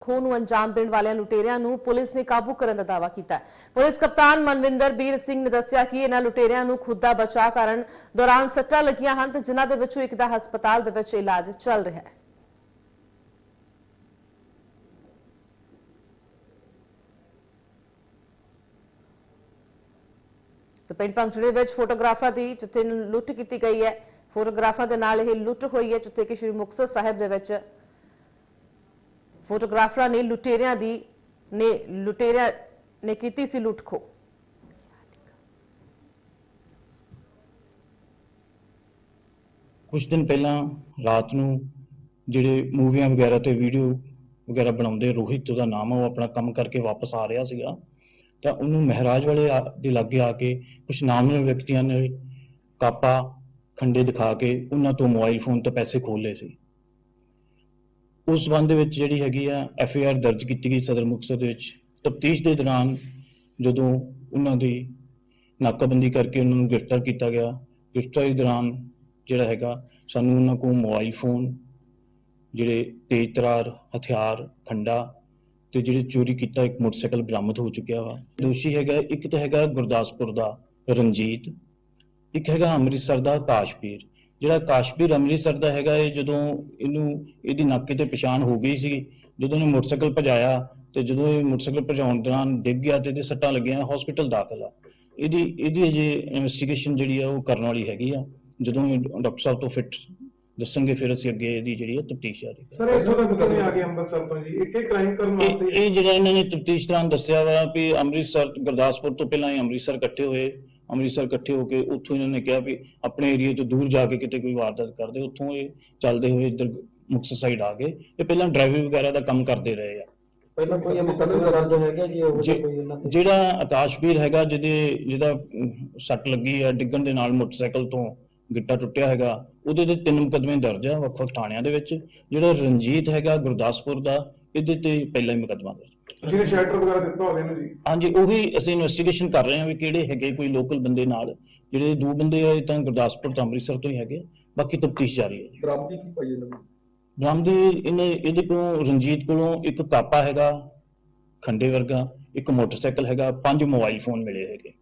ਖੋਹ ਨੂੰ ਅੰਜਾਮ ਦੇਣ ਵਾਲਿਆਂ ਲੁਟੇਰਿਆਂ ਨੂੰ ਪੁਲਿਸ ਨੇ ਕਾਬੂ ਕਰਨ ਦਾ ਦਾਅਵਾ ਕੀਤਾ ਹੈ। ਪੁਲਿਸ ਕਪਤਾਨ ਮਨਵਿੰਦਰ ਬੀਰ ਸਿੰਘ ਨੇ ਦੱਸਿਆ ਕਿ ਇਹਨਾਂ ਲੁਟੇਰਿਆਂ ਨੂੰ ਖੁਦ ਦਾ ਬਚਾਅ ਕਰਨ ਦੌਰਾਨ ਸੱਟਾਂ ਲੱਗੀਆਂ ਹਨ ਤੇ ਜਿਨ੍ਹਾਂ ਦੇ ਵਿੱਚੋਂ ਇੱਕ ਦਾ ਹਸਪਤਾਲ ਦੇ ਵਿੱਚ ਇਲਾਜ ਚੱਲ ਰਿਹਾ ਹੈ। ਸੋ ਪਿੰਡ ਪੰਚੜੇ ਵਿੱਚ ਫੋਟੋਗ੍ਰਾਫਰਾਂ ਦੀ ਜਿੱਥੇ ਲੁੱਟ ਕੀਤੀ ਗਈ ਹੈ ਫੋਟੋਗ੍ਰਾਫਰ ਦੇ ਨਾਲ ਇਹ ਲੁੱਟ ਹੋਈ ਹੈ, ਜਿੱਥੇ ਕਿ ਸ਼੍ਰੀ ਮੁਕਤਸਰ ਸਾਹਿਬ ਦੇ ਵਿੱਚ ਫੋਟੋਗ੍ਰਾਫਰਾਂ ਨੇ ਲੁਟੇਰਿਆਂ ਦੀ, ਨੇ ਲੁਟੇਰਿਆਂ ਨੇ ਕੀਤੀ ਸੀ ਲੁੱਟ ਖੋ ਕੁਝ ਦਿਨ ਪਹਿਲਾਂ ਰਾਤ ਨੂੰ ਜਿਹੜੇ ਮੂਵੀਆਂ ਵਗੈਰਾ ਤੇ ਵੀਡੀਓ ਵਗੈਰਾ ਬਣਾਉਂਦੇ ਰੋਹਿਤ ਉਹਦਾ ਨਾਮ ਆ, ਉਹ ਆਪਣਾ ਕੰਮ ਕਰਕੇ ਵਾਪਸ ਆ ਰਿਹਾ ਸੀਗਾ। ਤਾਂ ਉਹਨੂੰ ਮਹਾਰਾਜ ਵਾਲੇ ਦੇ ਲਾਗੇ ਆ ਕੇ ਕੁਝ ਨਾਮਨਰ ਵਿਅਕਤੀਆਂ ਨੇ ਕਾਪਾ, ਖੰਡੇ ਦਿਖਾ ਕੇ ਉਹਨਾਂ ਤੋਂ ਮੋਬਾਈਲ ਫੋਨ ਤੋਂ ਪੈਸੇ ਖੋਲ ਲਏ ਸੀ। ਉਸ ਸੰਬੰਧ ਦੇ ਵਿੱਚ ਜਿਹੜੀ ਹੈਗੀ ਆ ਐਫ ਆਈ ਆਰ ਦਰਜ ਕੀਤੀ ਗਈ ਸਦਰ ਮੁਕਤਸਰ ਦੇ ਵਿੱਚ। ਤਫਤੀਸ਼ ਦੇ ਦੌਰਾਨ ਜਦੋਂ ਉਹਨਾਂ ਦੀ ਨਾਕਾਬੰਦੀ ਕਰਕੇ ਉਹਨਾਂ ਨੂੰ ਗ੍ਰਿਫਤਾਰ ਕੀਤਾ ਗਿਆ, ਗ੍ਰਿਫਤਾਰੀ ਦੌਰਾਨ ਜਿਹੜਾ ਹੈਗਾ ਸਾਨੂੰ ਉਹਨਾਂ ਕੋਲ ਮੋਬਾਈਲ ਫੋਨ, ਜਿਹੜੇ ਤੇਜ਼ ਤਰਾਰ, ਹਥਿਆਰ, ਖੰਡਾ ਤੇ ਜਿਹੜੇ ਚੋਰੀ ਕੀਤਾ ਇੱਕ ਮੋਟਰਸਾਈਕਲ ਬਰਾਮਦ ਹੋ ਚੁੱਕਿਆ ਵਾ। ਦੋਸ਼ੀ ਹੈਗਾ, ਇੱਕ ਤਾਂ ਹੈਗਾ ਗੁਰਦਾਸਪੁਰ ਦਾ ਰਣਜੀਤ, ਇੱਕ ਹੈਗਾ ਅੰਮ੍ਰਿਤਸਰ ਦਾ ਕਾਸ਼ਪੀਰ। ਜਿਹੜਾ ਕਾਸ਼ਪੀਰ ਅੰਮ੍ਰਿਤਸਰ ਦਾ ਹੈਗਾ ਇਹ ਜਦੋਂ ਇਹਨੂੰ ਇਹਦੀ ਨਾਕੇ ਤੇ ਪਛਾਣ ਹੋ ਗਈ ਸੀ ਜਦੋਂ ਇਹਨੇ ਮੋਟਰਸਾਈਕਲ ਭਜਾਇਆ ਤੇ ਜਦੋਂ ਇਹ ਮੋਟਰਸਾਈਕਲ ਭਜਾਉਣ ਦੌਰਾਨ ਡਿੱਗ ਗਿਆ ਤੇ ਇਹਦੇ ਸੱਟਾਂ ਲੱਗੀਆਂ ਹਸਪੀਟਲ ਦਾਖਲ ਆ। ਇਹਦੀ ਇਹਦੀ ਅਜੇ ਇਨਵੈਸਟੀਗੇਸ਼ਨ ਜਿਹੜੀ ਆ ਉਹ ਕਰਨ ਵਾਲੀ ਹੈਗੀ ਆ। ਜਦੋਂ ਡਾਕਟਰ ਸਾਹਿਬ ਤੋਂ ਫਿੱਟ ਦੱਸਣਗੇ ਫਿਰ ਅਸੀਂ ਅੱਗੇ ਇਹਦੀ ਜਿਹੜੀ ਆ ਤਫਤੀਸ਼ ਜਾਰੀ ਸਰ ਇੱਥੋਂ ਤੱਕ ਕਿਵੇਂ ਆ ਗਏ ਅੰਮ੍ਰਿਤਸਰ ਤੋਂ ਜੀ? ਇੱਕ ਹੀ ਕ੍ਰਾਈਮ ਕਰਨ ਵਾਸਤੇ ਇਹ ਜਿਹੜਾ ਇਹਨਾਂ ਨੇ ਤਫਤੀਸ਼ ਦੌਰਾਨ ਦੱਸਿਆ ਵਾ ਵੀ ਅੰਮ੍ਰਿਤਸਰ ਗੁਰਦਾਸਪੁਰ ਤੋਂ ਪਹਿਲਾਂ ਇਹ ਅੰਮ੍ਰਿਤਸਰ ਇਕੱਠੇ ਹੋਏ। ਅੰਮ੍ਰਿਤਸਰ ਇਕੱਠੇ ਹੋ ਕੇ ਉੱਥੋਂ ਇਹਨਾਂ ਨੇ ਕਿਹਾ ਵੀ ਆਪਣੇ ਏਰੀਆ ਤੋਂ ਦੂਰ ਜਾ ਕੇ ਕਿਤੇ ਕੋਈ ਵਾਰਦਾਤ ਕਰਦੇ ਉੱਥੋਂ ਇਹ ਚੱਲਦੇ ਹੋਏ ਇੱਧਰ ਮੁਕਤਸਰ ਸਾਈਡ ਆ ਗਏ। ਇਹ ਪਹਿਲਾਂ ਡਰਾਈਵਿੰਗ ਵਗੈਰਾ ਦਾ ਕੰਮ ਕਰਦੇ ਰਹੇ ਆ। ਪਹਿਲਾਂ ਕੋਈ ਮੁਕੱਦਮਾ ਦਰਜ ਹੈਗਾ ਜੀ ਉਹ ਕੋਈ ਇਹਨਾਂ ਤੇ? ਜਿਹੜਾ ਆਕਾਸ਼ਵੀਰ ਹੈਗਾ ਜਿਹਦੇ ਜਿਹਦਾ ਸੱਟ ਲੱਗੀ ਆ ਡਿੱਗਣ ਦੇ ਨਾਲ ਮੋਟਰਸਾਈਕਲ ਤੋਂ ਗਿੱਟਾ ਟੁੱਟਿਆ ਹੈਗਾ ਉਹਦੇ ਤੇ ਤਿੰਨ ਮੁਕੱਦਮੇ ਦਰਜ ਆ ਵੱਖ-ਵੱਖ ਥਾਣਿਆਂ ਦੇ ਵਿੱਚ। ਜਿਹੜਾ ਰਣਜੀਤ ਹੈਗਾ ਗੁਰਦਾਸਪੁਰ ਦਾ ਇਹਦੇ ਤੇ ਪਹਿਲਾ ਹੀ ਮੁਕੱਦਮਾ ਦਰਜ। ਜਿਹਨੇ ਸ਼ੈਲਟਰ ਵਗੈਰਾ ਦਿੱਤਾ ਹੋਵੇ ਇਹਨੂੰ ਜੀ। ਹਾਂਜੀ ਉਹੀ ਅਸੀਂ ਇਨਵੈਸਟੀਗੇਸ਼ਨ ਕਰ ਰਹੇ ਹਾਂ ਵੀ ਕਿਹੜੇ ਹੈਗੇ ਕੋਈ ਲੋਕਲ ਬੰਦੇ ਨਾਲ। ਜਿਹੜੇ ਦੋ ਬੰਦੇ ਇਹ ਤਾਂ ਗੁਰਦਾਸਪੁਰ ਤੋਂ ਅੰਮ੍ਰਿਤਸਰ ਤੋਂ ਹੀ ਹੈਗੇ ਬਾਕੀ ਤਫਤੀਸ਼ ਜਾਰੀ ਹੈ ਜੀ। ਬਰਾਮਦੀ ਕੀ ਪਾਈ ਇਹਨਾਂ ਨੂੰ? ਬਰਾਮਦੀ ਇਹਨੇ ਇਹਦੇ ਕੋਲੋਂ ਰਣਜੀਤ ਕੋਲੋਂ ਇੱਕ ਕਾਪਾ ਹੈਗਾ ਖੰਡੇ ਵਰਗਾ ਇੱਕ ਮੋਟਰਸਾਈਕਲ ਹੈਗਾ ਪੰਜ ਮੋਬਾਈਲ ਫੋਨ ਮਿਲੇ ਹੈਗੇ।